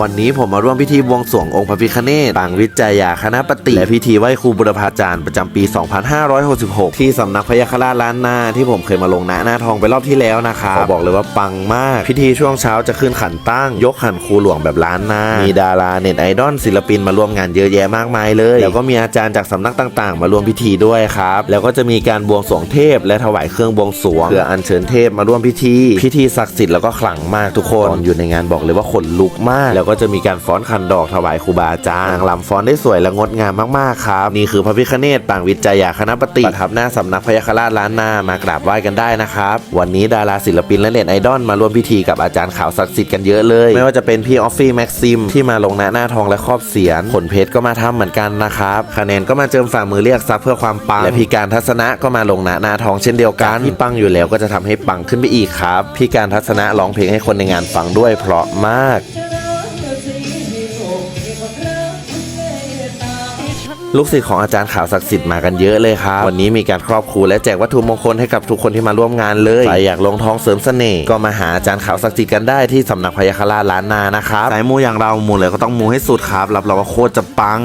วันนี้ผมมาร่วมพิธีบวงสรวงองค์พระพิฆเนศปางวิจัยยาคณะปฏิและพิธีไหว้ครูบุรพาจารย์ประจำปี 2566 ที่สำนักพยาคราชล้านนาที่ผมเคยมาลงหน้าหน้าทองไปรอบที่แล้วนะครับขอบอกเลยว่าปังมาก พิธีช่วงเช้าจะขึ้นขันตั้ง ยกขันครูหลวงแบบล้านนา มีดาราเน็ตไอดอลศิลปินมาร่วมงานเยอะแยะมากมายเลย แล้วก็มีอาจารย์จากสำนักต่างๆ มาร่วมพิธีด้วยครับ แล้วก็จะมีการบวงสรวงเทพ และถวายเครื่องบวงสรวงเพื่ออัญเชิญเทพมาร่วมพิธี พิธีศักดิ์สิทธิ์แล้วก็ขลังมากทุกคนตอนอยู่ในงานบอกเลยว่าขนลุกมากแล้วก็จะมีการฟ้อนคันดอกถวายครูบาอาจารย์นางลำฟ้อนได้สวยและงดงามมากๆครับนี่คือพระพิฆเนศปางวิจัยยาคณะปฏิประทับหน้าสำนักพยาคราชล้านนามากราบไหว้กันได้นะครับวันนี้ดาราศิลปินและเน็ตไอดอลมาร่วมพิธีกับอาจารย์ข่าวศักดิ์สิทธิ์กันเยอะเลย ไม่ว่าจะเป็นพี่ออฟฟี่แม็กซิมที่มาลงหน้าหน้าทองและครอบเสียนผลเพชรก็มาทำเหมือนกันนะครับคะแนนก็มาเจิมฝ่ามือเรียกทรัพย์เพื่อความปังและพี่การทัศนะก็มาลงหน้าหน้าทองเช่นเดียวกันที่ปังอยู่แล้วก็จะทำให้ปังขึ้นไปอีกครับพี่การทัศนะร้องเพลงให้คนในงานฟังด้วยเพราะมาก ลูกศิษย์ของอาจารย์ข่าวศักดิ์สิทธิ์มากันเยอะเลยครับ วันนี้มีการครอบครูและแจกวัตถุมงคลให้กับทุกคนที่มาร่วมงานเลยใครอยากลงท้องเสริมเสน่ห์ก็มาหาอาจารย์ข่าวศักดิ์สิทธิ์กันได้ที่สำนักพยาคราชล้านนานะครับสายมูอย่างเรามูเลยก็ต้องมูให้สุดครับรับรองว่าโคตรจะปัง